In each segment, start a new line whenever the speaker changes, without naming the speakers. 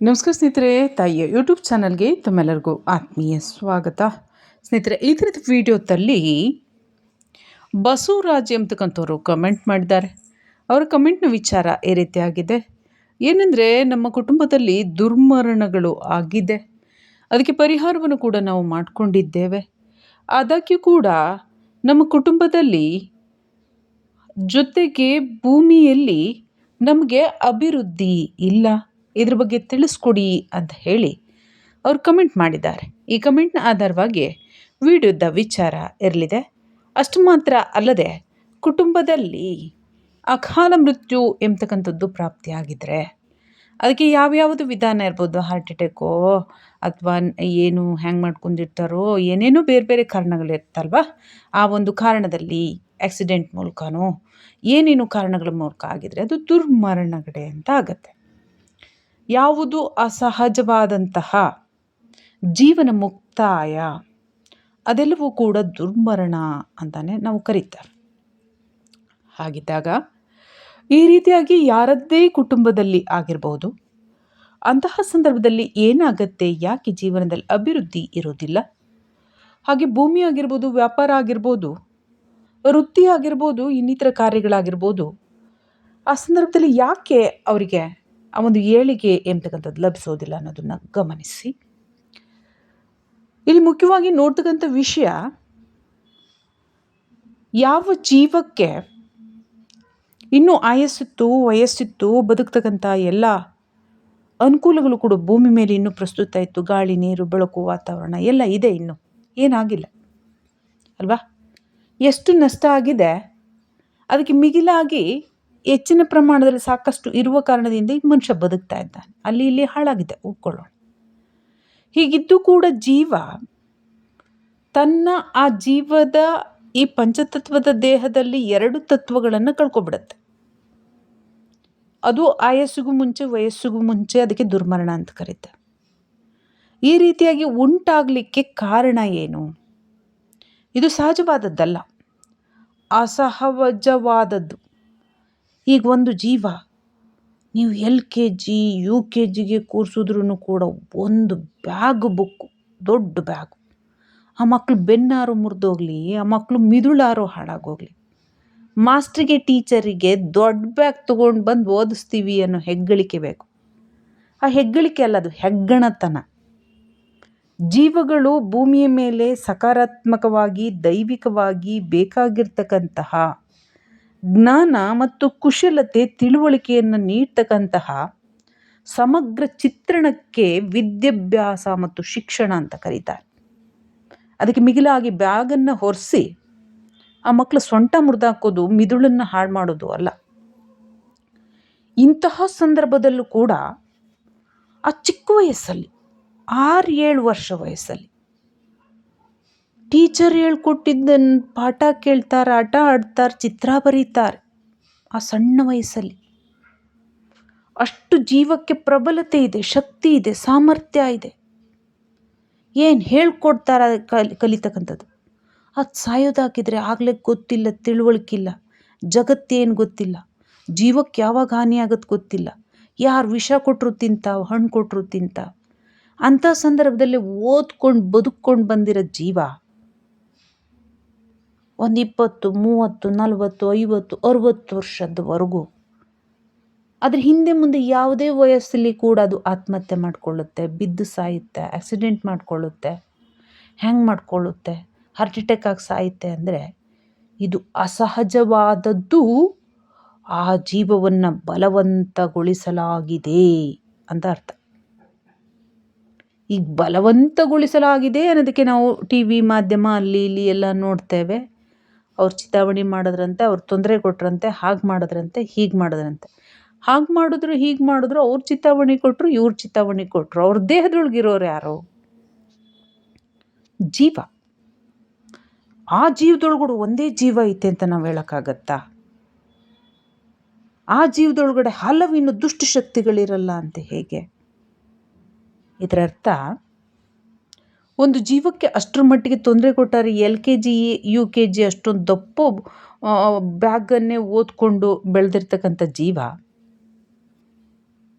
ನಮಸ್ಕಾರ ಸ್ನೇಹಿತರೆ, ತಾಯಿಯ ಯೂಟ್ಯೂಬ್ ಚಾನಲ್ಗೆ ತಮ್ಮೆಲ್ಲರಿಗೂ ಆತ್ಮೀಯ ಸ್ವಾಗತ. ಸ್ನೇಹಿತರೆ, ಈ ಥರದ ವಿಡಿಯೋದಲ್ಲಿ ಬಸವರಾಜ್ ಎಂಬತಕ್ಕಂಥವ್ರು ಕಮೆಂಟ್ ಮಾಡಿದ್ದಾರೆ. ಅವರ ಕಮೆಂಟ್ನ ವಿಚಾರ ಈ ಆಗಿದೆ. ಏನಂದರೆ, ನಮ್ಮ ಕುಟುಂಬದಲ್ಲಿ ದುರ್ಮರಣಗಳು ಆಗಿದೆ. ಅದಕ್ಕೆ ಪರಿಹಾರವನ್ನು ಕೂಡ ನಾವು ಮಾಡಿಕೊಂಡಿದ್ದೇವೆ. ಆದಾಗ್ಯೂ ಕೂಡ ನಮ್ಮ ಕುಟುಂಬದಲ್ಲಿ ಜೊತೆಗೆ ಭೂಮಿಯಲ್ಲಿ ನಮಗೆ ಅಭಿವೃದ್ಧಿ ಇಲ್ಲ. ಇದ್ರ ಬಗ್ಗೆ ತಿಳಿಸ್ಕೊಡಿ ಅಂತ ಹೇಳಿ ಅವರು ಕಮೆಂಟ್ ಮಾಡಿದ್ದಾರೆ. ಈ ಕಮೆಂಟ್ನ ಆಧಾರವಾಗಿ ವಿಡಿಯೋದ ವಿಚಾರ ಇರಲಿದೆ. ಅಷ್ಟು ಮಾತ್ರ ಅಲ್ಲದೆ ಕುಟುಂಬದಲ್ಲಿ ಅಕಾಲ ಮೃತ್ಯು ಎಂಬತಕ್ಕಂಥದ್ದು ಪ್ರಾಪ್ತಿಯಾಗಿದ್ದರೆ ಅದಕ್ಕೆ ಯಾವ್ಯಾವುದು ವಿಧಾನ ಇರ್ಬೋದು? ಹಾರ್ಟ್ ಅಟ್ಯಾಕೋ ಅಥವಾ ಏನು ಹ್ಯಾಂಗ್ ಮಾಡ್ಕೊಂಡಿರ್ತಾರೋ ಏನೇನೋ ಬೇರೆ ಬೇರೆ ಕಾರಣಗಳಿರ್ತಲ್ವ ಆ ಒಂದು ಕಾರಣದಲ್ಲಿ ಆಕ್ಸಿಡೆಂಟ್ ಮೂಲಕನೋ ಏನೇನು ಕಾರಣಗಳ ಮೂಲಕ ಆಗಿದರೆ ಅದು ದುರ್ಮರಣಗಡೆ ಅಂತ ಆಗತ್ತೆ. ಯಾವುದು ಅಸಹಜವಾದಂತಹ? ಜೀವನ ಮುಕ್ತಾಯ. ಅದೆಲ್ಲವೂ ಕೂಡ ದುರ್ಮರಣ ಅಂತಾನೆ ನಾವು ಕರೀತಾರೆ ಹಾಗಿದ್ದಾಗ ಈ ರೀತಿಯಾಗಿ ಯಾರದ್ದೇ ಕುಟುಂಬದಲ್ಲಿ ಆಗಿರ್ಬೋದು, ಅಂತಹ ಸಂದರ್ಭದಲ್ಲಿ ಏನಾಗತ್ತೆ? ಯಾಕೆ ಜೀವನದಲ್ಲಿ ಅಭಿವೃದ್ಧಿ ಇರೋದಿಲ್ಲ ಹಾಗೆ ಭೂಮಿ ಆಗಿರ್ಬೋದು, ವ್ಯಾಪಾರ ಆಗಿರ್ಬೋದು, ವೃತ್ತಿ ಆಗಿರ್ಬೋದು, ಇನ್ನಿತರ ಕಾರ್ಯಗಳಾಗಿರ್ಬೋದು, ಆ ಸಂದರ್ಭದಲ್ಲಿ ಯಾಕೆ ಅವರಿಗೆ ಆ ಒಂದು ಏಳಿಗೆ ಎಂಬತಕ್ಕಂಥದ್ದು ಲಭಿಸೋದಿಲ್ಲ ಅನ್ನೋದನ್ನು ಗಮನಿಸಿ. ಇಲ್ಲಿ ಮುಖ್ಯವಾಗಿ ನೋಡ್ತಕ್ಕಂಥ ವಿಷಯ, ಯಾವ ಜೀವಕ್ಕೆ ಇನ್ನೂ ಆಯಸ್ಸಿತ್ತು, ವಯಸ್ಸಿತ್ತು, ಬದುಕ್ತಕ್ಕಂಥ ಎಲ್ಲ ಅನುಕೂಲಗಳು ಕೂಡ ಭೂಮಿ ಮೇಲೆ ಇನ್ನೂ ಪ್ರಸ್ತುತ ಇತ್ತು. ಗಾಳಿ, ನೀರು, ಬೆಳಕು, ವಾತಾವರಣ ಎಲ್ಲ ಇದೆ ಇನ್ನು. ಏನಾಗಿಲ್ಲ. ಅಲ್ವಾ? ಎಷ್ಟು ನಷ್ಟ ಆಗಿದೆ, ಅದಕ್ಕೆ ಮಿಗಿಲಾಗಿ ಹೆಚ್ಚಿನ ಪ್ರಮಾಣದಲ್ಲಿ ಸಾಕಷ್ಟು ಇರುವ ಕಾರಣದಿಂದ ಈ ಮನುಷ್ಯ ಬದುಕ್ತಾ ಇದ್ದಾನೆ. ಅಲ್ಲಿ ಇಲ್ಲಿ ಹಾಳಾಗಿದೆ ಒಪ್ಕೊಳ್ಳೋಣ ಹೀಗಿದ್ದು ಕೂಡ ಜೀವ, ತನ್ನ ಆ ಜೀವದ ಈ ಪಂಚತತ್ವದ ದೇಹದಲ್ಲಿ ಎರಡು ತತ್ವಗಳನ್ನು ಕಳ್ಕೊಬಿಡುತ್ತೆ ಅದು ಆಯಸ್ಸಿಗೂ ಮುಂಚೆ, ವಯಸ್ಸಿಗೂ ಮುಂಚೆ ಅದಕ್ಕೆ ದುರ್ಮರಣ ಅಂತ ಕರೀತಾರೆ. ಈ ರೀತಿಯಾಗಿ ಉಂಟಾಗಲಿಕ್ಕೆ ಕಾರಣ ಏನು? ಇದು ಸಹಜವಾದದ್ದಲ್ಲ. ಅಸಹಜವಾದದ್ದು. ಈಗ ಒಂದು ಜೀವ. ನೀವು L K G, U K ಜಿಗೆ ಕೂರಿಸಿದ್ರೂ ಕೂಡ ಒಂದು ಬ್ಯಾಗ್ ಬುಕ್ಕು, ದೊಡ್ಡ ಬ್ಯಾಗು. ಆ ಮಕ್ಕಳು ಬೆನ್ನಾರು ಮುರಿದೋಗ್ಲಿ, ಆ ಮಕ್ಕಳು ಮಿದುಳಾರು ಹಾಳಾಗೋಗ್ಲಿ. ಮಾಸ್ಟ್ರಿಗೆ, ಟೀಚರಿಗೆ ದೊಡ್ಡ ಬ್ಯಾಗ್ ತೊಗೊಂಡು ಬಂದು ಓದಿಸ್ತೀವಿ ಅನ್ನೋ ಹೆಗ್ಗಳಿಕೆ ಬೇಕು. ಆ ಹೆಗ್ಗಳಿಕೆ ಅಲ್ಲ ಅದು, ಹೆಗ್ಗಣತನ. ಜೀವಗಳು ಭೂಮಿಯ ಮೇಲೆ ಸಕಾರಾತ್ಮಕವಾಗಿ, ದೈವಿಕವಾಗಿ ಬೇಕಾಗಿರ್ತಕ್ಕಂತಹ ಜ್ಞಾನ ಮತ್ತು ಕುಶಲತೆ ತಿಳುವಳಿಕೆಯನ್ನು ನೀಡ್ತಕ್ಕಂತಹ ಸಮಗ್ರ ಚಿತ್ರಣಕ್ಕೆ ವಿದ್ಯಾಭ್ಯಾಸ ಮತ್ತು ಶಿಕ್ಷಣ ಅಂತ ಕರೀತಾರೆ. ಅದಕ್ಕೆ ಮಿಗಿಲಾಗಿ ಬ್ಯಾಗನ್ನು ಹೊರಿಸಿ ಆ ಮಕ್ಕಳು ಸೊಂಟ ಮುರಿದಾಕೋದು, ಮಿದುಳನ್ನು ಹಾಳು ಮಾಡೋದು ಅಲ್ಲ. ಇಂತಹ ಸಂದರ್ಭದಲ್ಲೂ ಕೂಡ ಆ ಚಿಕ್ಕ ವಯಸ್ಸಲ್ಲಿ, ಆರು ಏಳು ವರ್ಷ ವಯಸ್ಸಲ್ಲಿ ಟೀಚರ್ ಹೇಳ್ಕೊಟ್ಟಿದ್ದನ್ನು ಪಾಠ ಕೇಳ್ತಾರೆ, ಆಟ ಆಡ್ತಾರೆ, ಚಿತ್ರ ಬರೀತಾರೆ ಆ ಸಣ್ಣ ವಯಸ್ಸಲ್ಲಿ. ಅಷ್ಟು ಜೀವಕ್ಕೆ ಪ್ರಬಲತೆ ಇದೆ, ಶಕ್ತಿ ಇದೆ, ಸಾಮರ್ಥ್ಯ ಇದೆ. ಏನು ಹೇಳ್ಕೊಡ್ತಾರೆ ಕಲಿ, ಕಲಿತಕ್ಕಂಥದ್ದು? ಅದು ಸಾಯೋದಾಕಿದ್ರೆ ಆಗಲೇ ಗೊತ್ತಿಲ್ಲ, ತಿಳುವಳಿಕಿಲ್ಲ. ಜಗತ್ತೇನು ಗೊತ್ತಿಲ್ಲ? ಜೀವಕ್ಕೆ ಯಾವಾಗ ಹಾನಿ ಆಗುತ್ತೆ ಗೊತ್ತಿಲ್ಲ. ಯಾರು ವಿಷ ಕೊಟ್ಟರು ತಿಂತಾವೆ ಹಣ್ಣು ಕೊಟ್ಟರು ತಿಂತಾವೆ ಅಂಥ ಸಂದರ್ಭದಲ್ಲಿ ಓದ್ಕೊಂಡು, ಬದುಕ್ಕೊಂಡು ಬಂದಿರೋ ಜೀವ ಒಂದು ಇಪ್ಪತ್ತು, ಮೂವತ್ತು, ನಲವತ್ತು, ಐವತ್ತು, ಅರುವತ್ತು ವರ್ಷದವರೆಗೂ. ಅದ್ರ ಹಿಂದೆ ಮುಂದೆ ಯಾವುದೇ ವಯಸ್ಸಲ್ಲಿ ಕೂಡ ಅದು ಆತ್ಮಹತ್ಯೆ ಮಾಡಿಕೊಳ್ಳುತ್ತೆ, ಬಿದ್ದು ಸಾಯುತ್ತೆ ಆಕ್ಸಿಡೆಂಟ್ ಮಾಡಿಕೊಳ್ಳುತ್ತೆ ಹ್ಯಾಂಗ್ ಮಾಡಿಕೊಳ್ಳುತ್ತೆ ಹಾರ್ಟ್ ಅಟ್ಯಾಕ್ ಆಗಿ ಸಾಯುತ್ತೆ ಅಂದರೆ ಇದು ಅಸಹಜವಾದದ್ದು ಆ ಜೀವವನ್ನು ಬಲವಂತಗೊಳಿಸಲಾಗಿದೆ ಅಂತ ಅರ್ಥ. ಈಗ ಬಲವಂತಗೊಳಿಸಲಾಗಿದೆ ಅನ್ನೋದಕ್ಕೆ ನಾವು ಟಿ ವಿ, ಮಾಧ್ಯಮ, ಅಲ್ಲಿ, ಇಲ್ಲಿ ಎಲ್ಲ ನೋಡ್ತೇವೆ. ಅವ್ರು ಚಿತಾವಣೆ ಮಾಡಿದ್ರಂತೆ, ಅವ್ರು ತೊಂದರೆ ಕೊಟ್ರಂತೆ, ಹಾಗೆ ಮಾಡಿದ್ರಂತೆ, ಹೀಗೆ ಮಾಡಿದ್ರಂತೆ. ಹಾಗೆ ಮಾಡಿದ್ರು, ಹೀಗೆ ಮಾಡಿದ್ರು, ಅವ್ರು ಚಿತಾವಣೆ ಕೊಟ್ಟರು ಇವ್ರು ಚಿತಾವಣೆ ಕೊಟ್ಟರು ಅವ್ರ ದೇಹದೊಳಗಿರೋರು ಯಾರು? ಜೀವ. ಆ ಜೀವದೊಳಗಡೆ ಒಂದೇ ಜೀವ ಐತೆ ಅಂತ ನಾವು ಹೇಳೋಕ್ಕಾಗತ್ತಾ? ಆ ಜೀವದೊಳಗಡೆ ಹಲವಿನ ದುಷ್ಟಶಕ್ತಿಗಳಿರಲ್ಲ ಅಂತ ಹೇಗೆ? ಇದರ ಅರ್ಥ ಒಂದು ಜೀವಕ್ಕೆ ಅಷ್ಟರ ಮಟ್ಟಿಗೆ ತೊಂದರೆ ಕೊಟ್ಟಾರೆ L K G, U K G ಅಷ್ಟೊಂದು ದಪ್ಪ ಬ್ಯಾಗನ್ನೇ ಓದ್ಕೊಂಡು ಬೆಳೆದಿರ್ತಕ್ಕಂಥ ಜೀವ.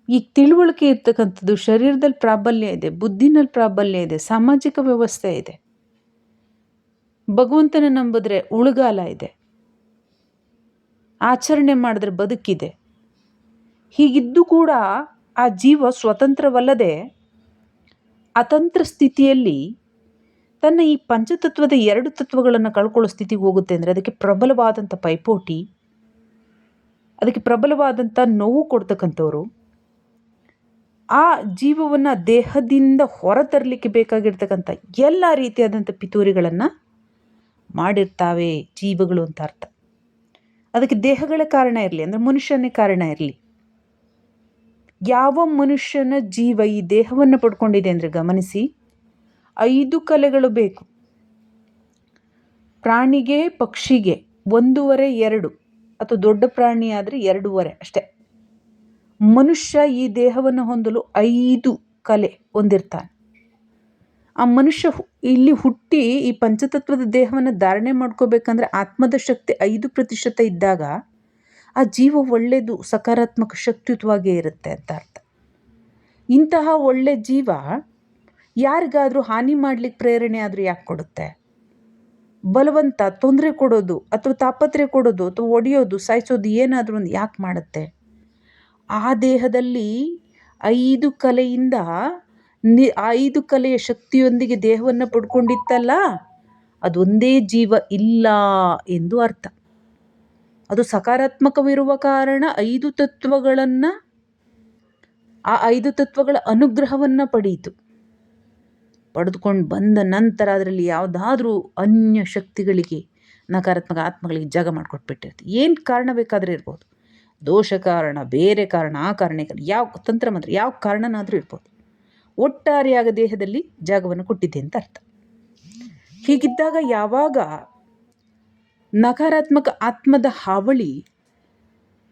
ಈಗ ತಿಳುವಳಿಕೆ ಇರ್ತಕ್ಕಂಥದ್ದು ಶರೀರದಲ್ಲಿ ಪ್ರಾಬಲ್ಯ ಇದೆ, ಬುದ್ಧಿನಲ್ಲಿ ಪ್ರಾಬಲ್ಯ ಇದೆ, ಸಾಮಾಜಿಕ ವ್ಯವಸ್ಥೆ ಇದೆ. ಭಗವಂತನ ನಂಬಿದ್ರೆ ಉಳುಗಾಲ ಇದೆ. ಆಚರಣೆ ಮಾಡಿದ್ರೆ ಬದುಕಿದೆ. ಹೀಗಿದ್ದು ಕೂಡ ಆ ಜೀವ ಸ್ವತಂತ್ರವಲ್ಲದೆ ಅತಂತ್ರ ಸ್ಥಿತಿಯಲ್ಲಿ ತನ್ನ ಈ ಪಂಚತತ್ವದ ಎರಡು ತತ್ವಗಳನ್ನು ಕಳ್ಕೊಳ್ಳೋ ಸ್ಥಿತಿಗೆ ಹೋಗುತ್ತೆ ಅಂದರೆ ಅದಕ್ಕೆ ಪ್ರಬಲವಾದಂಥ ಪೈಪೋಟಿ, ಅದಕ್ಕೆ ಪ್ರಬಲವಾದಂಥ ನೋವು ಕೊಡ್ತಕ್ಕಂಥವ್ರು. ಆ ಜೀವವನ್ನು ದೇಹದಿಂದ ಹೊರತರಲಿಕ್ಕೆ ಬೇಕಾಗಿರ್ತಕ್ಕಂಥ ಎಲ್ಲ ರೀತಿಯಾದಂಥ ಪಿತೂರಿಗಳನ್ನು ಮಾಡಿರ್ತಾವೆ ಜೀವಗಳು ಅಂತ ಅರ್ಥ. ಅದಕ್ಕೆ ದೇಹಗಳ ಕಾರಣ ಇರಲಿ, ಅಂದರೆ ಮನುಷ್ಯನೇ ಕಾರಣ ಇರಲಿ. ಯಾವ ಮನುಷ್ಯನ ಜೀವ ಈ ದೇಹವನ್ನು ಪಡ್ಕೊಂಡಿದೆ ಅಂದರೆ ಗಮನಿಸಿ, ಐದು ಕಲೆಗಳು ಬೇಕು. ಪ್ರಾಣಿಗೆ, ಪಕ್ಷಿಗೆ ಒಂದೂವರೆ, ಎರಡು, ಅಥವಾ ದೊಡ್ಡ ಪ್ರಾಣಿ ಆದರೆ ಎರಡೂವರೆ ಅಷ್ಟೇ. ಮನುಷ್ಯ ಈ ದೇಹವನ್ನು ಹೊಂದಲು ಐದು ಕಲೆ ಹೊಂದಿರ್ತಾನೆ. ಆ ಮನುಷ್ಯ ಇಲ್ಲಿ ಹುಟ್ಟಿ ಈ ಪಂಚತತ್ವದ ದೇಹವನ್ನು ಧಾರಣೆ ಮಾಡ್ಕೋಬೇಕಂದ್ರೆ ಆತ್ಮದ ಶಕ್ತಿ ಐದು ಪ್ರತಿಶತ ಇದ್ದಾಗ ಆ ಜೀವ ಒಳ್ಳೆಯದು ಸಕಾರಾತ್ಮಕ ಶಕ್ತಿಯುತವಾಗೇ ಇರುತ್ತೆ ಅಂತ ಅರ್ಥ. ಇಂತಹ ಒಳ್ಳೆ ಜೀವ ಯಾರಿಗಾದರೂ ಹಾನಿ ಮಾಡ್ಲಿಕ್ಕೆ ಪ್ರೇರಣೆ ಆದರೂ ಯಾಕೆ ಕೊಡುತ್ತೆ? ಬಲವಂತ, ತೊಂದರೆ ಕೊಡೋದು ಅಥವಾ ತಾಪತ್ರೆ ಕೊಡೋದು ಅಥವಾ ಒಡೆಯೋದು, ಸಾಯಿಸೋದು ಏನಾದರೂ ಒಂದು ಯಾಕೆ ಮಾಡುತ್ತೆ? ಆ ದೇಹದಲ್ಲಿ ಐದು ಕಲೆಯಿಂದ ನಿ, ಐದು ಕಲೆಯ ಶಕ್ತಿಯೊಂದಿಗೆ ದೇಹವನ್ನು ಪಡ್ಕೊಂಡಿತ್ತಲ್ಲ ಅದೊಂದೇ ಜೀವ ಇಲ್ಲ ಎಂದು ಅರ್ಥ. ಅದು ಸಕಾರಾತ್ಮಕವಿರುವ ಕಾರಣ ಐದು ತತ್ವಗಳನ್ನು, ಆ ಐದು ತತ್ವಗಳ ಅನುಗ್ರಹವನ್ನು ಪಡೆಯಿತು ಪಡೆದುಕೊಂಡು ಬಂದ ನಂತರ ಅದರಲ್ಲಿ ಯಾವುದಾದ್ರೂ ಅನ್ಯ ಶಕ್ತಿಗಳಿಗೆ, ನಕಾರಾತ್ಮಕ ಆತ್ಮಗಳಿಗೆ ಜಾಗ ಮಾಡಿಕೊಟ್ಬಿಟ್ಟಿರುತ್ತೆ ಏನು ಕಾರಣ ಬೇಕಾದರೂ ಇರ್ಬೋದು. ದೋಷ ಕಾರಣ, ಬೇರೆ ಕಾರಣ, ಆ ಕಾರಣ, ಯಾವ ತಂತ್ರ ಮಾತ್ರ, ಯಾವ ಕಾರಣನಾದರೂ ಇರ್ಬೋದು. ಒಟ್ಟಾರೆಯಾಗ ದೇಹದಲ್ಲಿ ಜಾಗವನ್ನು ಕೊಟ್ಟಿದ್ದೆ ಅಂತ ಅರ್ಥ. ಹೀಗಿದ್ದಾಗ ಯಾವಾಗ ನಕಾರಾತ್ಮಕ ಆತ್ಮದ ಹಾವಳಿ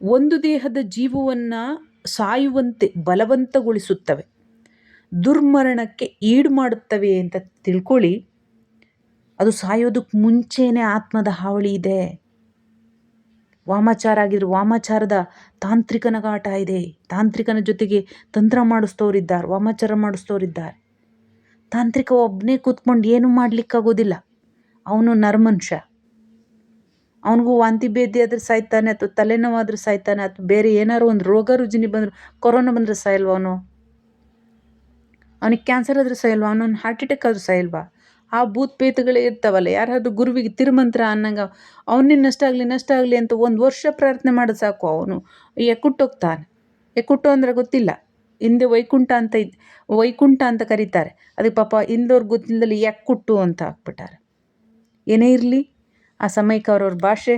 ಒಂದು ದೇಹದ ಜೀವವನ್ನು ಸಾಯುವಂತೆ ಬಲವಂತಗೊಳಿಸುತ್ತವೆ. ದುರ್ಮರಣಕ್ಕೆ ಈಡು ಮಾಡುತ್ತವೆ ಅಂತ ತಿಳ್ಕೊಳ್ಳಿ. ಅದು ಸಾಯೋದಕ್ಕೆ ಮುಂಚೆಯೇ ಆತ್ಮದ ಹಾವಳಿ ಇದೆ. ವಾಮಾಚಾರ ಆಗಿದ್ರು ವಾಮಾಚಾರದ ತಾಂತ್ರಿಕನ ನಗಾಟ ಇದೆ. ತಾಂತ್ರಿಕನ ಜೊತೆಗೆ ತಂತ್ರ ಮಾಡಿಸ್ತೋರಿದ್ದಾರೆ ವಾಮಾಚಾರ ಮಾಡಿಸ್ತೋರಿದ್ದಾರೆ ತಾಂತ್ರಿಕ ಒಬ್ಬನೇ ಕೂತ್ಕೊಂಡು ಏನೂ ಮಾಡಲಿಕ್ಕಾಗೋದಿಲ್ಲ. ಅವನು ನರಮನುಷ್ಯ. ಅವನಿಗೂ ವಾಂತಿ ಭೇದಿ ಆದ್ರೆ ಸಾಯ್ತಾನೆ ಅಥವಾ ತಲೆನೋವಾದರೂ ಸಾಯ್ತಾನೆ ಅಥವಾ ಬೇರೆ ಏನಾರು ಒಂದು ರೋಗ ರುಜಿನಿ ಬಂದ್ರು, ಕೊರೋನಾ ಬಂದರೆ ಸಾಯಲ್ವ ಅವನು? ಅವನಿಗೆ ಕ್ಯಾನ್ಸರ್ ಆದರೂ ಸಾಯಲ್ವಾ? ಅವನೊಂದು ಹಾರ್ಟ್ ಅಟ್ಯಾಕ್ ಆದರೂ ಸಾಯಲ್ವಾ? ಆ ಭೂತ್ ಪೇತಗಳೇ ಇರ್ತಾವಲ್ಲ, ಯಾರಾದರೂ ಗುರುವಿಗೆ ತಿರುಮಂತ್ರ ಅನ್ನಂಗೆ, ಅವನಿಗೆ ನಷ್ಟ ಆಗಲಿ ನಷ್ಟ ಆಗಲಿ ಅಂತ ಒಂದು ವರ್ಷ ಪ್ರಾರ್ಥನೆ ಮಾಡೋದು ಸಾಕು ಅವನು. ಎಕ್ಕುಟ್ಟೋಗ್ತಾನೆ ಎಕ್ಕುಟ್ಟು ಅಂದರೆ ಗೊತ್ತಿಲ್ಲ. ಹಿಂದೆ ವೈಕುಂಠ ಅಂತ ಇದ್, ವೈಕುಂಠ ಅಂತ ಕರೀತಾರೆ. ಅದಕ್ಕೆ ಪಾಪ ಇಂದೋರ್ಗೆ ಗೊತ್ತಿಲ್ಲದಲ್ಲಿ ಎಕ್ಕುಟ್ಟು ಅಂತ ಹಾಕ್ಬಿಟ್ಟಾರೆ ಏನೇ ಇರಲಿ. ಆ ಸಮಯಕ್ಕೆ ಅವ್ರವ್ರ ಭಾಷೆ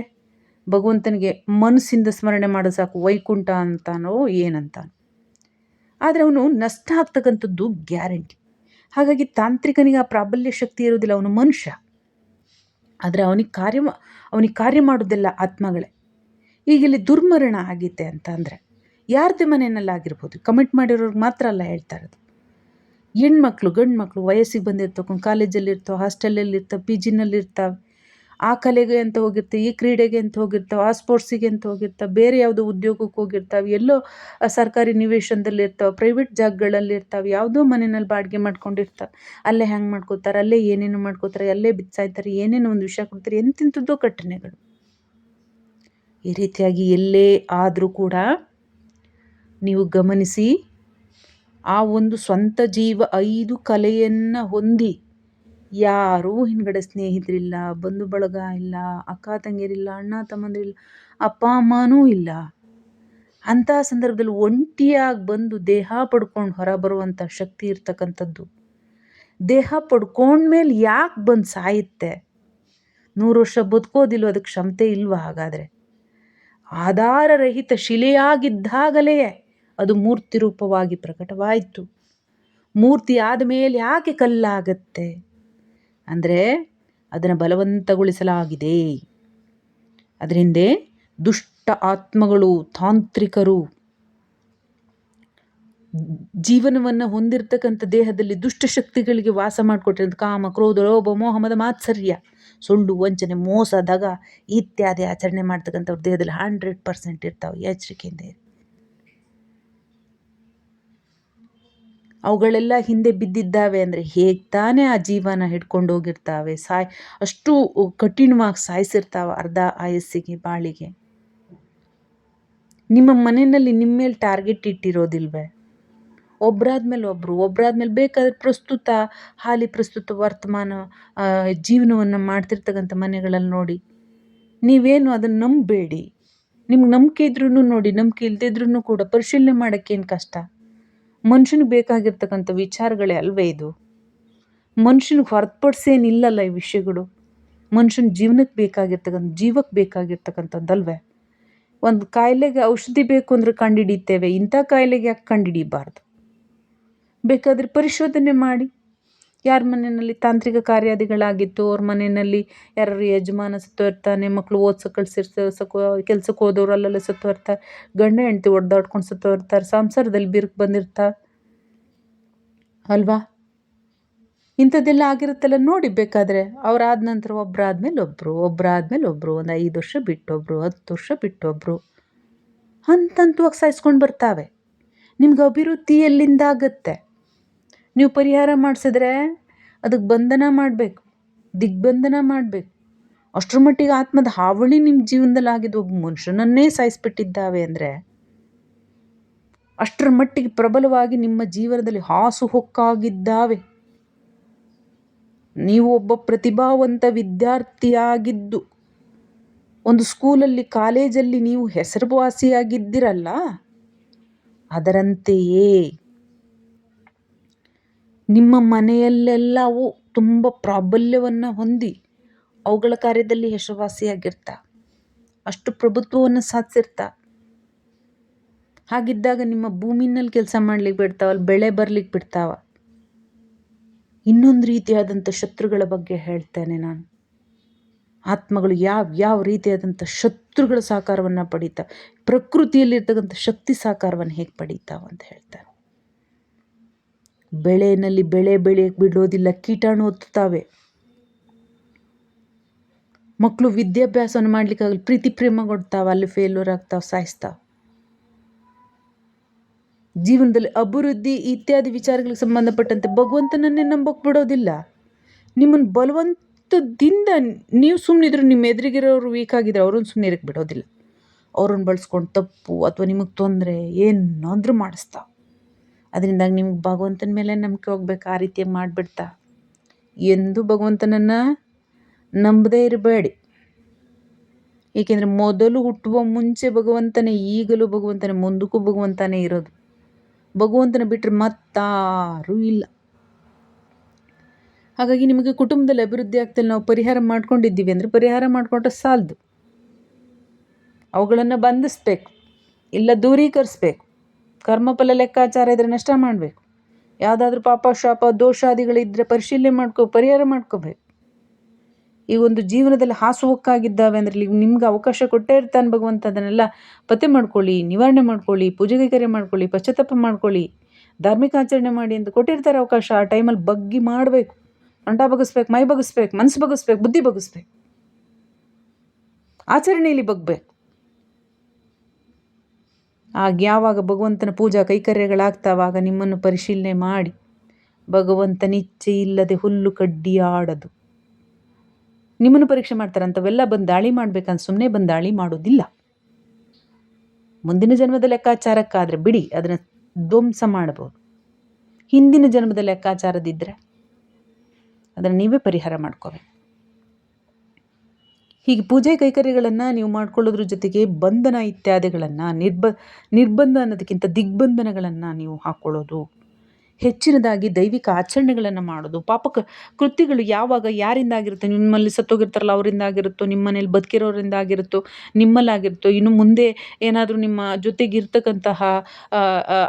ಭಗವಂತನಿಗೆ ಮನಸ್ಸಿಂದ ಸ್ಮರಣೆ ಮಾಡೋದು ಸಾಕು, ವೈಕುಂಠ ಅಂತಾನೋ ಏನಂತಾನೋ. ಆದರೆ ಅವನು ನಷ್ಟ ಆಗ್ತಕ್ಕಂಥದ್ದು ಗ್ಯಾರಂಟಿ. ಹಾಗಾಗಿ ತಾಂತ್ರಿಕನಿಗೆ ಆ ಪ್ರಾಬಲ್ಯ ಶಕ್ತಿ ಇರೋದಿಲ್ಲ ಅವನು ಮನುಷ್ಯ. ಆದರೆ ಅವನಿಗೆ ಕಾರ್ಯ ಅವನಿಗೆ ಕಾರ್ಯ ಮಾಡೋದೆಲ್ಲ ಆತ್ಮಗಳೇ. ಈಗ ಇಲ್ಲಿ ದುರ್ಮರಣ ಆಗಿದೆ ಅಂತ ಅಂದರೆ ಯಾರದೇ ಮನೆಯಲ್ಲಾಗಿರ್ಬೋದು ಕಮೆಂಟ್ ಮಾಡಿರೋರ್ಗೆ ಮಾತ್ರ ಅಲ್ಲ ಹೇಳ್ತಾ ಇರೋದು. ಹೆಣ್ಮಕ್ಳು ಗಂಡು ಮಕ್ಕಳು ವಯಸ್ಸಿಗೆ ಬಂದಿರ್ತವೆ ಕಾಲೇಜಲ್ಲಿ ಇರ್ತಾವೆ ಹಾಸ್ಟೆಲಲ್ಲಿ ಇರ್ತಾವೆ ಪಿ ಜಿನಲ್ಲಿ ಇರ್ತಾವೆ ಆ ಕಲೆಗೆ ಅಂತ ಹೋಗಿರ್ತೀವಿ ಈ ಕ್ರೀಡೆಗೆ ಅಂತ ಹೋಗಿರ್ತಾವೆ, ಆ ಸ್ಪೋರ್ಟ್ಸಿಗೆ ಅಂತ ಹೋಗಿರ್ತಾವೆ, ಬೇರೆ ಯಾವುದೋ ಉದ್ಯೋಗಕ್ಕೆ ಹೋಗಿರ್ತಾವೆ, ಎಲ್ಲೋ ಸರ್ಕಾರಿ ನಿವೇಶನದಲ್ಲಿ ಇರ್ತಾವೆ ಪ್ರೈವೇಟ್ ಜಾಗಗಳಲ್ಲಿ ಇರ್ತಾವೆ, ಯಾವುದೋ ಮನೆಯಲ್ಲಿ ಬಾಡಿಗೆ ಮಾಡ್ಕೊಂಡಿರ್ತಾವೆ. ಅಲ್ಲೇ ಹ್ಯಾಂಗೆ ಮಾಡ್ಕೋತಾರೆ, ಅಲ್ಲೇ ಏನೇನು ಮಾಡ್ಕೋತಾರೆ, ಅಲ್ಲೇ ಬಿಚ್ಚಾಯ್ತಾರೆ ಏನೇನೋ ಒಂದು ವಿಷಯ ಕೊಡ್ತಾರೆ, ಎಂತೆಂಥದ್ದೋ ಘಟನೆಗಳು ಈ ರೀತಿಯಾಗಿ ಎಲ್ಲೇ ಆದರೂ ಕೂಡ ನೀವು ಗಮನಿಸಿ ಆ ಒಂದು ಸ್ವಂತ ಜೀವ ಐದು ಕಲೆಯನ್ನು ಹೊಂದಿ ಯಾರೂ ಹಿಂದ್ಗಡೆ ಸ್ನೇಹಿತರಿಲ್ಲ, ಬಂಧು ಬಳಗ ಇಲ್ಲ, ಅಕ್ಕ ತಂಗಿಯರಿಲ್ಲ ಅಣ್ಣ ತಮ್ಮಂದಿರಿಲ್ಲ, ಅಪ್ಪ ಅಮ್ಮನೂ ಇಲ್ಲ. ಅಂತಹ ಸಂದರ್ಭದಲ್ಲಿ ಒಂಟಿಯಾಗಿ ಬಂದು ದೇಹ ಪಡ್ಕೊಂಡು ಹೊರ ಬರುವಂಥ ಶಕ್ತಿ ಇರ್ತಕ್ಕಂಥದ್ದು. ದೇಹ ಪಡ್ಕೊಂಡ್ಮೇಲೆ ಯಾಕೆ ಬಂದು ಸಾಯುತ್ತೆ? ನೂರು ವರ್ಷ ಬದುಕೋದಿಲ್ವ ಅದಕ್ಕೆ ಕ್ಷಮತೆ ಇಲ್ವ ಹಾಗಾದರೆ? ಆಧಾರರಹಿತ ಶಿಲೆಯಾಗಿದ್ದಾಗಲೇ ಅದು ಮೂರ್ತಿ ರೂಪವಾಗಿ ಪ್ರಕಟವಾಯಿತು. ಮೂರ್ತಿ ಆದಮೇಲೆ ಯಾಕೆ ಕಲ್ಲಾಗತ್ತೆ? ಅಂದರೆ ಅದನ್ನು ಬಲವಂತಗೊಳಿಸಲಾಗಿದೆ. ಅದರಿಂದ ದುಷ್ಟ ಆತ್ಮಗಳು, ತಾಂತ್ರಿಕರು, ಜೀವನವನ್ನು ಹೊಂದಿರತಕ್ಕಂಥ ದೇಹದಲ್ಲಿ ದುಷ್ಟಶಕ್ತಿಗಳಿಗೆ ವಾಸ ಮಾಡಿಕೊಟ್ಟಿರೋದು ಕಾಮ, ಕ್ರೋಧ, ಲೋಭ, ಮೋಹಮದ ಮಾತ್ಸರ್ಯ, ಸುಳ್ಳು, ವಂಚನೆ, ಮೋಸ, ದಗ ಇತ್ಯಾದಿ ಆಚರಣೆ ಮಾಡ್ತಕ್ಕಂಥವ್ರ ದೇಹದಲ್ಲಿ ಹಂಡ್ರೆಡ್ ಪರ್ಸೆಂಟ್ ಇರ್ತಾವೆ. ಎಚ್ಚರಿಕೆಯಿಂದ ಅವುಗಳೆಲ್ಲ ಹಿಂದೆ ಬಿದ್ದಿದ್ದಾವೆ ಅಂದರೆ ಹೇಗೆ ತಾನೇ ಆ ಜೀವನ ಹಿಡ್ಕೊಂಡು ಹೋಗಿರ್ತಾವೆ? ಸಾಯ್ ಅಷ್ಟು ಕಠಿಣವಾಗಿ ಸಾಯಿಸಿರ್ತಾವೆ ಅರ್ಧ ಆಯಸ್ಸಿಗೆ, ಬಾಳಿಗೆ. ನಿಮ್ಮ ಮನೆಯಲ್ಲಿ ನಿಮ್ಮ ಮೇಲೆ ಟಾರ್ಗೆಟ್ ಇಟ್ಟಿರೋದಿಲ್ವೇ? ಒಬ್ಬರಾದ್ಮೇಲೆ ಒಬ್ಬರು ಒಬ್ಬರಾದ್ಮೇಲೆ ಬೇಕಾದ್ರೆ ಪ್ರಸ್ತುತ, ಹಾಲಿ ಪ್ರಸ್ತುತ ವರ್ತಮಾನ ಜೀವನವನ್ನು ಮಾಡ್ತಿರ್ತಕ್ಕಂಥ ಮನೆಗಳಲ್ಲಿ ನೋಡಿ. ನೀವೇನು ಅದನ್ನು ನಂಬಬೇಡಿ. ನಿಮ್ಗೆ ನಂಬಿಕೆ ಇದ್ರೂ ನೋಡಿ, ನಂಬಿಕೆ ಇಲ್ಲದಿದ್ರೂ ಕೂಡ ಪರಿಶೀಲನೆ ಮಾಡೋಕ್ಕೇನು ಕಷ್ಟ? ಮನುಷ್ಯನಿಗೆ ಬೇಕಾಗಿರ್ತಕ್ಕಂಥ ವಿಚಾರಗಳೇ ಅಲ್ವೇ ಇದು? ಮನುಷ್ಯನಿಗೆ ಹೊರತುಪಡಿಸೇನಿಲ್ಲಲ್ಲ ಈ ವಿಷಯಗಳು. ಮನುಷ್ಯನ ಜೀವನಕ್ಕೆ ಬೇಕಾಗಿರ್ತಕ್ಕಂಥ, ಜೀವಕ್ಕೆ ಬೇಕಾಗಿರ್ತಕ್ಕಂಥದ್ದಲ್ವೇ ಒಂದು ಕಾಯಿಲೆಗೆ ಔಷಧಿ ಬೇಕು ಅಂದರೆ ಕಂಡುಹಿಡಿತೇವೆ ಇಂಥ ಕಾಯಿಲೆಗೆ ಯಾಕೆ ಕಂಡುಹಿಡಿಬಾರ್ದು ಬೇಕಾದರೆ ಪರಿಶೋಧನೆ ಮಾಡಿ. ಯಾರ ಮನೆಯಲ್ಲಿ ತಾಂತ್ರಿಕ ಕಾರ್ಯಾದಿಗಳಾಗಿತ್ತು? ಅವ್ರ ಮನೆಯಲ್ಲಿ ಯಾರು ಯಜಮಾನ ಸತ್ತೋರ್ತಾನೆ ಮಕ್ಕಳು ಓದ್ಸೋ ಕಳ್ಸಿರ್ಸೋ ಕೆಲ್ಸಕ್ಕೆ ಹೋದವ್ರು ಅಲ್ಲೆಲ್ಲ ಸತ್ತೋರ್ತಾರೆ ಗಂಡ ಹೆಂಡ್ತಿ ಸತ್ತು ಇರ್ತಾರೆ ಸಂಸಾರದಲ್ಲಿ ಬಿರುಕು ಬಂದಿರ್ತಾರೆ ಅಲ್ವಾ? ಇಂಥದ್ದೆಲ್ಲ ಆಗಿರುತ್ತಲ್ಲ, ನೋಡಿ ಬೇಕಾದರೆ. ಅವರಾದ ನಂತರ ಒಬ್ಬರಾದ್ಮೇಲೆ ಒಬ್ಬರು ಒಬ್ಬರಾದ್ಮೇಲೆ ಒಬ್ಬರು ಒಂದು ಐದು ವರ್ಷ ಬಿಟ್ಟೊಬ್ಬರು ಹತ್ತು ವರ್ಷ ಬಿಟ್ಟೊಬ್ಬರು ಹಂತ ಹಂತವಾಗಿ ಸಾಯಿಸ್ಕೊಂಡು ಬರ್ತಾವೆ. ನಿಮ್ಗೆ ಅಭಿವೃದ್ಧಿ ಎಲ್ಲಿಂದ ಆಗುತ್ತೆ ನೀವು ಪರಿಹಾರ ಮಾಡಿಸಿದ್ರೆ ಅದಕ್ಕೆ ಬಂಧನ ಮಾಡಬೇಕು, ದಿಗ್ಬಂಧನ ಮಾಡಬೇಕು. ಅಷ್ಟರ ಮಟ್ಟಿಗೆ ಆತ್ಮದ ಹಾವಳಿ ನಿಮ್ಮ ಜೀವನದಲ್ಲಿ ಆಗಿದ್ದು ಒಬ್ಬ ಮನುಷ್ಯನನ್ನೇ ಸಾಯಿಸ್ಬಿಟ್ಟಿದ್ದಾವೆ ಅಂದರೆ ಅಷ್ಟರ ಮಟ್ಟಿಗೆ ಪ್ರಬಲವಾಗಿ ನಿಮ್ಮ ಜೀವನದಲ್ಲಿ ಹಾಸು ಹೊಕ್ಕಾಗಿದ್ದಾವೆ. ನೀವು ಒಬ್ಬ ಪ್ರತಿಭಾವಂತ ವಿದ್ಯಾರ್ಥಿಯಾಗಿದ್ದು, ಒಂದು ಸ್ಕೂಲಲ್ಲಿ ಕಾಲೇಜಲ್ಲಿ ನೀವು ಹೆಸರುವಾಸಿಯಾಗಿದ್ದಿರಲ್ಲ, ಅದರಂತೆಯೇ ನಿಮ್ಮ ಮನೆಯಲ್ಲೆಲ್ಲವೂ ತುಂಬ ಪ್ರಾಬಲ್ಯವನ್ನು ಹೊಂದಿ ಅವುಗಳ ಕಾರ್ಯದಲ್ಲಿ ಹೆಸರುವಾಸಿಯಾಗಿರ್ತಾ ಅಷ್ಟು ಪ್ರಭುತ್ವವನ್ನು ಸಾಧಿಸಿರ್ತಾ. ಹಾಗಿದ್ದಾಗ ನಿಮ್ಮ ಭೂಮಿನಲ್ಲಿ ಕೆಲಸ ಮಾಡ್ಲಿಕ್ಕೆ ಬಿಡ್ತಾವಲ್ಲ ಬೆಳೆ ಬರ್ಲಿಕ್ಕೆ ಬಿಡ್ತಾವ. ಇನ್ನೊಂದು ರೀತಿಯಾದಂಥ ಶತ್ರುಗಳ ಬಗ್ಗೆ ಹೇಳ್ತೇನೆ ನಾನು. ಆತ್ಮಗಳು ಯಾವ ಯಾವ ರೀತಿಯಾದಂಥ ಶತ್ರುಗಳ ಸಾಕಾರವನ್ನು ಪಡೀತಾವೆ? ಪ್ರಕೃತಿಯಲ್ಲಿರ್ತಕ್ಕಂಥ ಶಕ್ತಿ ಸಾಕಾರವನ್ನು ಹೇಗೆ ಪಡೀತಾವ ಅಂತ ಬೆಳೆಯಲ್ಲಿ ಬೆಳೆ ಬೆಳೆಯಕ್ಕೆ ಬಿಡೋದಿಲ್ಲ, ಕೀಟಾಣು ಒತ್ತುತ್ತಾವೆ ಮಕ್ಕಳು ವಿದ್ಯಾಭ್ಯಾಸವನ್ನು ಮಾಡ್ಲಿಕ್ಕಾಗಲಿ ಪ್ರೀತಿ ಪ್ರೇಮ ಕೊಡ್ತಾವೆ, ಅಲ್ಲಿ ಫೇಲ್ಯೂರ್ ಆಗ್ತಾವೆ ಸಾಯಿಸ್ತಾವೆ ಜೀವನದಲ್ಲಿ ಅಭಿವೃದ್ಧಿ ಇತ್ಯಾದಿ ವಿಚಾರಗಳಿಗೆ ಸಂಬಂಧಪಟ್ಟಂತೆ ಭಗವಂತನನ್ನೇ ನಂಬಕ್ಕೆ ಬಿಡೋದಿಲ್ಲ. ನಿಮ್ಮನ್ನು ಬಲವಂತದಿಂದ ನೀವು ಸುಮ್ಮನಿದ್ರು ನಿಮ್ಮ ಎದುರಿಗಿರೋರು ವೀಕ್ ಆಗಿದ್ರೆ ಅವ್ರನ್ನ ಸುಮ್ಮನೆ ಇರಕ್ಕೆ ಬಿಡೋದಿಲ್ಲ. ಅವ್ರನ್ನ ಬಳಸ್ಕೊಂಡು ತಪ್ಪು ಅಥವಾ ನಿಮಗೆ ತೊಂದರೆ ಏನಾದರೂ ಮಾಡಿಸ್ತಾ. ಅದರಿಂದಾಗಿ ನಿಮ್ಗೆ ಭಗವಂತನ ಮೇಲೆ ನಂಬಿಕೆ ಹೋಗ್ಬೇಕು, ಆ ರೀತಿ ಮಾಡಿಬಿಡ್ತಾ. ಎಂದೂ ಭಗವಂತನನ್ನು ನಂಬದೇ ಇರಬೇಡಿ. ಏಕೆಂದರೆ ಮೊದಲು ಹುಟ್ಟುವ ಮುಂಚೆ ಭಗವಂತನೇ, ಈಗಲೂ ಭಗವಂತನೇ, ಮುಂದಕ್ಕೂ ಭಗವಂತನೇ ಇರೋದು. ಭಗವಂತನ ಬಿಟ್ಟರೆ ಮತ್ತಾರೂ ಇಲ್ಲ. ಹಾಗಾಗಿ ನಿಮಗೆ ಕುಟುಂಬದಲ್ಲಿ ಅಭಿವೃದ್ಧಿ ಆಗ್ತಲ್ಲ ನಾವು ಪರಿಹಾರ ಮಾಡ್ಕೊಂಡಿದ್ದೀವಿ ಅಂದರೆ ಪರಿಹಾರ ಮಾಡಿಕೊಂಡ್ರೆ ಸಾಲದು. ಅವುಗಳನ್ನು ಬಂಧಿಸ್ಬೇಕು, ಇಲ್ಲ ದೂರೀಕರಿಸ್ಬೇಕು. ಕರ್ಮಫಲ ಲೆಕ್ಕಾಚಾರ ಇದ್ರೆ ನಷ್ಟ ಮಾಡಬೇಕು. ಯಾವುದಾದ್ರೂ ಪಾಪ, ಶಾಪ ದೋಷಾದಿಗಳಿದ್ದರೆ ಪರಿಶೀಲನೆ ಮಾಡ್ಕೊ, ಪರಿಹಾರ ಮಾಡ್ಕೋಬೇಕು. ಈ ಒಂದು ಜೀವನದಲ್ಲಿ ಹಾಸುಹೊಕ್ಕಾಗಿದ್ದಾವೆ ಅಂದರೆ ನಿಮ್ಗೆ ಅವಕಾಶ ಕೊಟ್ಟೇ ಇರ್ತಾನೆ ಭಗವಂತ. ಅದನ್ನೆಲ್ಲ ಪತ್ತೆ ಮಾಡ್ಕೊಳ್ಳಿ, ನಿವಾರಣೆ ಮಾಡ್ಕೊಳ್ಳಿ, ಪೂಜೆಗೆ ಕರೆ ಮಾಡ್ಕೊಳ್ಳಿ, ಪಶ್ಚಾತ್ತಾಪ ಮಾಡ್ಕೊಳ್ಳಿ. ಧಾರ್ಮಿಕ ಆಚರಣೆ ಮಾಡಿ ಅಂತ ಕೊಟ್ಟಿರ್ತಾರೆ ಅವಕಾಶ. ಆ ಟೈಮಲ್ಲಿ ಬಗ್ಗಿ ಮಾಡಬೇಕು. ಅಂಟ ಬಗ್ಗಿಸ್ಬೇಕು, ಮೈ ಬಗ್ಗಿಸ್ಬೇಕು, ಮನಸ್ಸು ಬಗ್ಗಿಸ್ಬೇಕು, ಬುದ್ಧಿ ಬಗ್ಗಿಸ್ಬೇಕು. ಆಚರಣೆಯಲ್ಲಿ ಬಗ್ಬೇಕು. ಆಗ ಯಾವಾಗ ಭಗವಂತನ ಪೂಜಾ ಕೈಕರ್ಯಗಳಾಗ್ತಾವಾಗ ನಿಮ್ಮನ್ನು ಪರಿಶೀಲನೆ ಮಾಡಿ. ಭಗವಂತನಿಚ್ಛೆ ಇಲ್ಲದೆ ಹುಲ್ಲು ಕಡ್ಡಿ ಆಡದು. ನಿಮ್ಮನ್ನು ಪರೀಕ್ಷೆ ಮಾಡ್ತಾರೆ, ಅಂಥವೆಲ್ಲ ಬಂದು ದಾಳಿ ಮಾಡ್ಬೇಕಂತ ಸುಮ್ಮನೆ ಬಂದು ದಾಳಿ ಮಾಡೋದಿಲ್ಲ. ಮುಂದಿನ ಜನ್ಮದ ಲೆಕ್ಕಾಚಾರಕ್ಕಾದರೆ ಬಿಡಿ, ಅದನ್ನು ಧ್ವಂಸ ಮಾಡ್ಬೋದು. ಹಿಂದಿನ ಜನ್ಮದ ಲೆಕ್ಕಾಚಾರದಿದ್ದರೆ ಅದನ್ನು ನೀವೇ ಪರಿಹಾರ ಮಾಡ್ಕೋಬೇಕು. ಹೀಗೆ ಪೂಜೆ ಕೈಕರ್ಯಗಳನ್ನು ನೀವು ಮಾಡ್ಕೊಳ್ಳೋದ್ರ ಜೊತೆಗೆ ಬಂಧನ ಇತ್ಯಾದಿಗಳನ್ನು, ನಿರ್ಬ, ನಿರ್ಬಂಧ ಅನ್ನೋದಕ್ಕಿಂತ ದಿಗ್ಬಂಧನಗಳನ್ನು ನೀವು ಹಾಕ್ಕೊಳ್ಳೋದು. ಹೆಚ್ಚಿನದಾಗಿ ದೈವಿಕ ಆಚರಣೆಗಳನ್ನು ಮಾಡೋದು. ಪಾಪ ಕೃತ್ಯಗಳು ಯಾವಾಗ ಯಾರಿಂದ ಆಗಿರುತ್ತೆ, ನಿಮ್ಮಲ್ಲಿ ಸತ್ತೋಗಿರ್ತಾರಲ್ಲ, ಅವರಿಂದ ಆಗಿರುತ್ತೋ ನಿಮ್ಮ ಮನೇಲಿ ಬದುಕಿರೋರಿಂದ ಆಗಿರುತ್ತೋ, ನಿಮ್ಮಲ್ಲಾಗಿರುತ್ತೋ, ಇನ್ನು ಮುಂದೆ ಏನಾದರೂ ನಿಮ್ಮ ಜೊತೆಗೆ ಇರ್ತಕ್ಕಂತಹ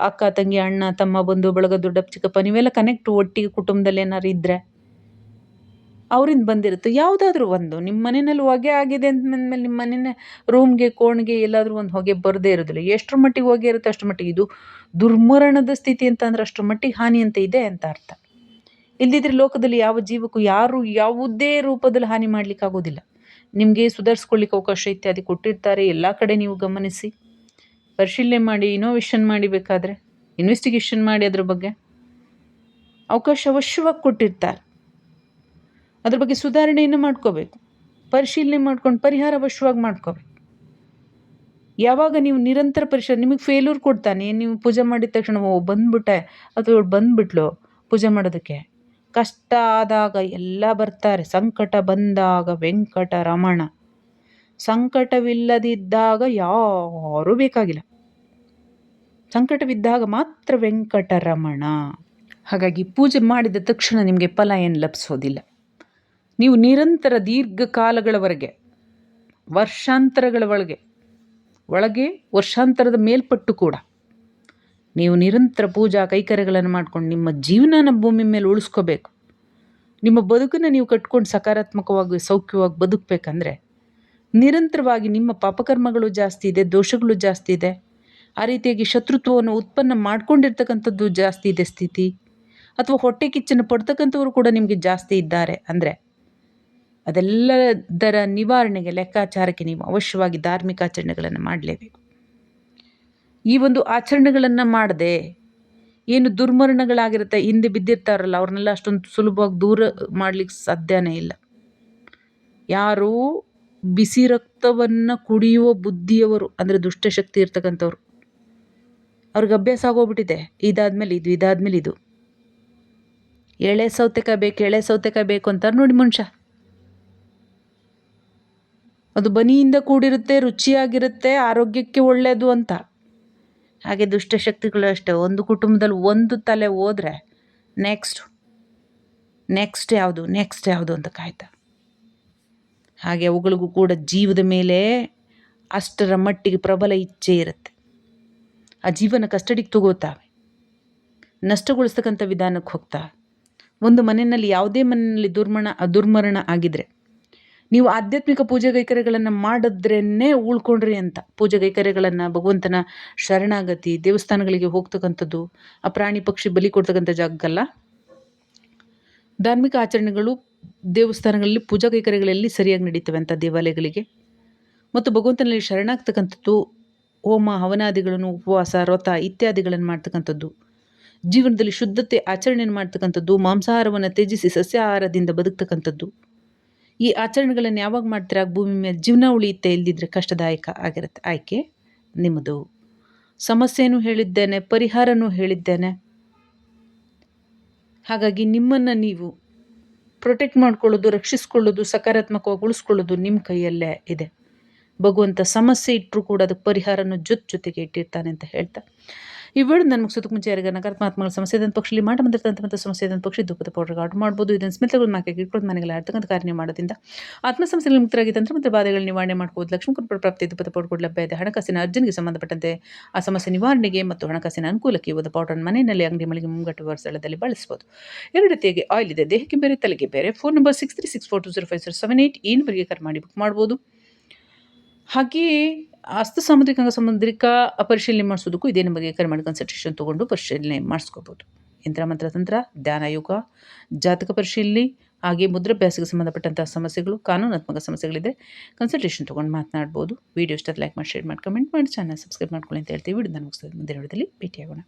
ಅಕ್ಕ, ತಂಗಿ, ಅಣ್ಣ, ತಮ್ಮ, ಬಂಧು, ಬಳಗ, ದೊಡ್ಡಪ್ಪ, ಚಿಕ್ಕಪ್ಪ, ನೀವೆಲ್ಲ ಕನೆಕ್ಟ್ ಒಟ್ಟಿಗೆ ಕುಟುಂಬದಲ್ಲಿ ಏನಾದ್ರು ಇದ್ದರೆ ಅವರಿಂದ ಬಂದಿರುತ್ತೆ. ಯಾವುದಾದ್ರೂ ಒಂದು ನಿಮ್ಮ ಮನೆಯಲ್ಲಿ ಹೊಗೆ ಆಗಿದೆ ಅಂದಮೇಲೆ ನಿಮ್ಮ ಮನೆಯ ರೂಮ್ಗೆ, ಕೋಣೆಗೆ ಎಲ್ಲಾದರೂ ಒಂದು ಹೊಗೆ ಬರದೇ ಇರೋದಿಲ್ಲ. ಎಷ್ಟರ ಮಟ್ಟಿಗೆ ಹೊಗೆ ಇರುತ್ತೆ ಅಷ್ಟರ ಮಟ್ಟಿಗೆ. ಇದು ದುರ್ಮರಣದ ಸ್ಥಿತಿ ಅಂತಂದ್ರೆ ಅಷ್ಟರ ಮಟ್ಟಿಗೆ ಹಾನಿ ಅಂತ ಇದೆ ಅಂತ ಅರ್ಥ. ಇಲ್ಲದಿದ್ದರೆ ಲೋಕದಲ್ಲಿ ಯಾವ ಜೀವಕ್ಕೂ ಯಾರು ಯಾವುದೇ ರೂಪದಲ್ಲಿ ಹಾನಿ ಮಾಡಲಿಕ್ಕಾಗೋದಿಲ್ಲ ನಿಮಗೆ ಸುಧಾರಿಸ್ಕೊಳ್ಳಿಕ್ಕೆ ಅವಕಾಶ ಇತ್ಯಾದಿ ಕೊಟ್ಟಿರ್ತಾರೆ. ಎಲ್ಲ ಕಡೆ ನೀವು ಗಮನಿಸಿ. ಪರಿಶೀಲನೆ ಮಾಡಿ ಇನೋವೇಷನ್ ಮಾಡಿ ಬೇಕಾದರೆ ಇನ್ವೆಸ್ಟಿಗೇಷನ್ ಮಾಡಿ ಅದ್ರ ಬಗ್ಗೆ. ಅವಕಾಶ ಅವಶ್ಯವಾಗಿ ಕೊಟ್ಟಿರ್ತಾರೆ. ಅದ್ರ ಬಗ್ಗೆ ಸುಧಾರಣೆಯನ್ನು ಮಾಡ್ಕೋಬೇಕು. ಪರಿಶೀಲನೆ ಮಾಡ್ಕೊಂಡು ಪರಿಹಾರ ಅವಶ್ಯವಾಗಿ ಮಾಡ್ಕೋಬೇಕು. ಯಾವಾಗ ನೀವು ನಿರಂತರ ಪರಿಶ್ರಮ ನಿಮಗೆ ಫೇಲ್ಯೂರ್ ಕೊಡ್ತಾನೆ, ನೀವು ಪೂಜೆ ಮಾಡಿದ ತಕ್ಷಣ, ಓ, ಬಂದ್ಬಿಟ್ಟೆ, ಅಥವಾ ಇವಳು ಬಂದ್ಬಿಟ್ಲು ಪೂಜೆ ಮಾಡೋದಕ್ಕೆ. ಕಷ್ಟ ಆದಾಗ ಎಲ್ಲ ಬರ್ತಾರೆ. ಸಂಕಟ ಬಂದಾಗ ವೆಂಕಟ, ರಮಣ. ಸಂಕಟವಿಲ್ಲದಿದ್ದಾಗ ಯಾರೂ ಬೇಕಾಗಿಲ್ಲ. ಸಂಕಟವಿದ್ದಾಗ ಮಾತ್ರ ವೆಂಕಟರಮಣ ಹಾಗಾಗಿ ಪೂಜೆ ಮಾಡಿದ ತಕ್ಷಣ ನಿಮಗೆ ಫಲ ಏನು ಲಭಿಸೋದಿಲ್ಲ. ನೀವು ನಿರಂತರ ದೀರ್ಘಕಾಲಗಳವರೆಗೆ ವರ್ಷಾಂತರಗಳ ಒಳಗೆ ಒಳಗೆ ವರ್ಷಾಂತರದ ಮೇಲ್ಪಟ್ಟು ಕೂಡ ನೀವು ನಿರಂತರ ಪೂಜಾ ಕೈಕರ್ಯಗಳನ್ನು ಮಾಡ್ಕೊಂಡು ನಿಮ್ಮ ಜೀವನನ ಭೂಮಿ ಮೇಲೆ ಉಳಿಸ್ಕೋಬೇಕು. ನಿಮ್ಮ ಬದುಕನ್ನು ನೀವು ಕಟ್ಕೊಂಡು ಸಕಾರಾತ್ಮಕವಾಗಿ, ಸೌಖ್ಯವಾಗಿ ಬದುಕಬೇಕಂದ್ರೆ ನಿರಂತರವಾಗಿ ನಿಮ್ಮ ಪಾಪಕರ್ಮಗಳು ಜಾಸ್ತಿ ಇದೆ, ದೋಷಗಳು ಜಾಸ್ತಿ ಇದೆ, ಆ ರೀತಿಯಾಗಿ ಶತ್ರುತ್ವವನ್ನು ಉತ್ಪನ್ನ ಮಾಡ್ಕೊಂಡಿರ್ತಕ್ಕಂಥದ್ದು ಜಾಸ್ತಿ ಇದೆ ಸ್ಥಿತಿ, ಅಥವಾ ಹೊಟ್ಟೆ ಕಿಚ್ಚನ್ನು ಪಡ್ತಕ್ಕಂಥವ್ರು ಕೂಡ ನಿಮಗೆ ಜಾಸ್ತಿ ಇದ್ದಾರೆ ಅಂದರೆ ಅದೆಲ್ಲದರ ನಿವಾರಣೆಗೆ ಲೆಕ್ಕಾಚಾರಕ್ಕೆ ನೀವು ಅವಶ್ಯವಾಗಿ ಧಾರ್ಮಿಕ ಆಚರಣೆಗಳನ್ನು ಮಾಡಲೇಬೇಕು. ಈ ಒಂದು ಆಚರಣೆಗಳನ್ನು ಮಾಡದೆ ಏನು ದುರ್ಮರಣಗಳಾಗಿರುತ್ತೆ, ಹಿಂದೆ ಬಿದ್ದಿರ್ತಾರಲ್ಲ, ಅವ್ರನ್ನೆಲ್ಲ ಅಷ್ಟೊಂದು ಸುಲಭವಾಗಿ ದೂರ ಮಾಡಲಿಕ್ಕೆ ಸಾಧ್ಯನೇ ಇಲ್ಲ. ಯಾರು ಬಿಸಿ ರಕ್ತವನ್ನು ಕುಡಿಯುವ ಬುದ್ಧಿಯವರು, ಅಂದರೆ ದುಷ್ಟಶಕ್ತಿ ಇರ್ತಕ್ಕಂಥವ್ರು, ಅವ್ರಿಗೆ ಅಭ್ಯಾಸ ಆಗೋಗ್ಬಿಟ್ಟಿದೆ. ಇದಾದ್ಮೇಲೆ ಇದು ಇದಾದ್ಮೇಲೆ ಇದು. ಎಳೆ ಸೌತೆಕಾಯಿ ಬೇಕು, ಎಳೆ ಸೌತೆಕಾಯಿ ಬೇಕು ಅಂತಾರೆ ನೋಡಿ ಮನುಷ್ಯ. ಅದು ಬನಿಯಿಂದ ಕೂಡಿರುತ್ತೆ, ರುಚಿಯಾಗಿರುತ್ತೆ, ಆರೋಗ್ಯಕ್ಕೆ ಒಳ್ಳೆಯದು ಅಂತ. ಹಾಗೆ ದುಷ್ಟಶಕ್ತಿಗಳು ಅಷ್ಟೇ. ಒಂದು ಕುಟುಂಬದಲ್ಲಿ ಒಂದು ತಲೆ ಹೋದರೆ ನೆಕ್ಸ್ಟ್ ನೆಕ್ಸ್ಟ್ ಯಾವುದು ನೆಕ್ಸ್ಟ್ ಯಾವುದು ಅಂತ ಕಾಯ್ತಾ. ಹಾಗೆ ಅವುಗಳಿಗೂ ಕೂಡ ಜೀವದ ಮೇಲೆ ಅಷ್ಟರ ಮಟ್ಟಿಗೆ ಪ್ರಬಲ ಇಚ್ಛೆ ಇರುತ್ತೆ. ಆ ಜೀವನ ಕಸ್ಟಡಿಗೆ ತಗೋತಾವೆ. ನಷ್ಟಗೊಳಿಸ್ತಕ್ಕಂಥ ವಿಧಾನಕ್ಕೆ ಹೋಗ್ತಾ. ಒಂದು ಮನೆಯಲ್ಲಿ ಯಾವುದೇ ಮನೆಯಲ್ಲಿ ದುರ್ಮರಣ ದುರ್ಮರಣ ಆಗಿದ್ರೆ ನೀವು ಆಧ್ಯಾತ್ಮಿಕ ಪೂಜೆ ಕೈಕರ್ಯಗಳನ್ನು ಮಾಡಿದ್ರೇ ಉಳ್ಕೊಂಡ್ರಿ ಅಂತ. ಪೂಜೆ ಕೈಕರ್ಯಗಳನ್ನು ಭಗವಂತನ ಶರಣಾಗತಿ, ದೇವಸ್ಥಾನಗಳಿಗೆ ಹೋಗ್ತಕ್ಕಂಥದ್ದು, ಆ ಪ್ರಾಣಿ ಪಕ್ಷಿ ಬಲಿ ಕೊಡ್ತಕ್ಕಂಥ ಜಾಗಕ್ಕಲ್ಲ. ಧಾರ್ಮಿಕ ಆಚರಣೆಗಳು ದೇವಸ್ಥಾನಗಳಲ್ಲಿ ಪೂಜಾ ಕೈಕರ್ಯಗಳಲ್ಲಿ ಸರಿಯಾಗಿ ನಡೀತವೆ ಅಂತ ದೇವಾಲಯಗಳಿಗೆ. ಮತ್ತು ಭಗವಂತನಲ್ಲಿ ಶರಣಾಗ್ತಕ್ಕಂಥದ್ದು, ಹೋಮ, ಹವನಾದಿಗಳನ್ನು, ಉಪವಾಸ, ವ್ರತ ಇತ್ಯಾದಿಗಳನ್ನು ಮಾಡ್ತಕ್ಕಂಥದ್ದು. ಜೀವನದಲ್ಲಿ ಶುದ್ಧತೆ ಆಚರಣೆಯನ್ನು ಮಾಡ್ತಕ್ಕಂಥದ್ದು, ಮಾಂಸಾಹಾರವನ್ನು ತ್ಯಜಿಸಿ ಸಸ್ಯಾಹಾರದಿಂದ ಬದುಕ್ತಕ್ಕಂಥದ್ದು. ಈ ಆಚರಣೆಗಳನ್ನು ಯಾವಾಗ ಮಾಡ್ತೀರಾ? ಭೂಮಿ ಮೇಲೆ ಜೀವನ ಉಳಿಯುತ್ತೆ ಇಲ್ದಿದ್ರೆ ಕಷ್ಟದಾಯಕ ಆಗಿರುತ್ತೆ. ಆಯ್ಕೆ? ನಿಮ್ಮದು. ಸಮಸ್ಯೆನೂ ಹೇಳಿದ್ದೇನೆ, ಪರಿಹಾರನೂ ಹೇಳಿದ್ದೇನೆ. ಹಾಗಾಗಿ ನಿಮ್ಮನ್ನು ನೀವು ಪ್ರೊಟೆಕ್ಟ್ ಮಾಡ್ಕೊಳ್ಳೋದು, ರಕ್ಷಿಸ್ಕೊಳ್ಳೋದು, ಸಕಾರಾತ್ಮಕವಾಗಿ ಉಳಿಸ್ಕೊಳ್ಳೋದು ನಿಮ್ಮ ಕೈಯಲ್ಲೇ ಇದೆ. ಭಗವಂತ ಸಮಸ್ಯೆ ಇಟ್ಟರೂ ಕೂಡ ಅದಕ್ಕೆ ಪರಿಹಾರನ ಜೊತೆ ಜೊತೆಗೆ ಇಟ್ಟಿರ್ತಾನೆ ಅಂತ ಹೇಳ್ತಾ. ಈ ನನ್ನ ಮುಗಿಸೋದಕ್ಕೆ ಮುಂಚೆ ಯಾರಿಗೆ ನಕಾರಾತ್ಮಕ ಸಮಸ್ಯೆ ಇದ್ದಂಥ ಪಕ್ಷದಲ್ಲಿ ಮಾಡ ಬಂದಿರ್ತಂಥ ಸಮಸ್ಯೆ ಇದ್ದಂಥ ಪಕ್ಷ ದುಃಖದ ಪೌಡರ್ ಆರ್ಡರ್ ಮಾಡ್ಬೋದು. ಇದನ್ನು ಸ್ಮಿತಗಳನ್ನ ಮಾಕೆ ಇಟ್ಕೊಂಡು ಮನೆಗೆಲ್ಲ ಆಡ್ತಕ್ಕಂಥ ಕಾರ್ಯ ಮಾಡೋದ್ರಿಂದ ಆತ್ಮ ಸಮಸ್ಯೆಗಳು ಮುಕ್ತರಾಗಿ ತಂತ್ರ ಮತ್ತು ಬಾಧೆಗಳು ನಿವಾರಣೆ ಮಾಡ್ಬೋದು. ಲಕ್ಷ್ಮೀ ಕೃಪಾ ಪ್ರಾಪ್ತಿ ದುಪ್ಪದ ಪೌಡರ್ ಲಭ್ಯ ಇದೆ. ಹಣಕಾಸಿನ ಅರ್ಜನ್ಗೆ ಸಂಬಂಧಪಟ್ಟಂತೆ ಆ ಸಮಸ್ಯೆ ನಿವಾರಣೆಗೆ ಮತ್ತು ಹಣಕಾಸಿನ ಅನುಕೂಲಕ್ಕೆ ಇವತ್ತು ಪೌಡರ್ ಮನೆಯಲ್ಲಿ ಅಂಗಡಿ ಮಳಿಗೆ ಮುಂಗಟ್ಟುವ ಸ್ಥಳದಲ್ಲಿ ಬಳಸ್ಬೋದು. ಎರಡು ರೀತಿಯಾಗಿ ಆಯಿಲ್ ಇದೆ. ದೇಹಕ್ಕೆ ಬೇರೆ, ತಲೆಗೆ ಬೇರೆ. Phone number six three six four two zero five zero seven eight ಈ ನಂಬರ್ಗೆ ಕರೆ ಮಾಡಿ ಬುಕ್ ಮಾಡ್ಬೋದು. ಹಾಗೆಯೇ ಹಸ್ತ ಸಾಮುದ್ರಿಕ ಸಾಮುದ್ರಿಕ ಪರಿಶೀಲನೆ ಮಾಡಿಸೋದಕ್ಕೂ ಇದೇ ನಿಮಗೆ ಕರೆ ಮಾಡಿ ಕನ್ಸಲ್ಟೇಷನ್ ತೊಗೊಂಡು ಪರಿಶೀಲನೆ ಮಾಡಿಸ್ಕೋಬೋದು. ಯಂತ್ರ, ಮಂತ್ರ, ತಂತ್ರ, ಧ್ಯಾನ, ಯೋಗ, ಜಾತಕ ಪರಿಶೀಲನೆ, ಹಾಗೆ ಮುದ್ರಾಭ್ಯಾಸಕ್ಕೆ ಸಂಬಂಧಪಟ್ಟಂತಹ ಸಮಸ್ಯೆಗಳು, ಕಾನೂನಾತ್ಮಕ ಸಮಸ್ಯೆಗಳಿದೆ ಕನ್ಸಲ್ಟೇಷನ್ ತೊಗೊಂಡು ಮಾತನಾಡ್ಬೋದು. ವೀಡಿಯೋ ಇಷ್ಟ ಲೈಕ್ ಮಾಡಿ ಶೇರ್ ಮಾಡಿ ಕಮೆಂಟ್ ಮಾಡಿ ಚಾನಲ್ ಸಬ್ಸ್ಕ್ರೈಬ್ ಮಾಡ್ಕೊಳ್ಳಿ ಅಂತ ಹೇಳ್ತೀವಿ. ವಿಡಿಯೋ ಮುಗಿಸ್ತದೆ ಮುಂದಿನ ವಿಡಿಯೋದಲ್ಲಿ ಭೇಟಿಯಾಗೋಣ.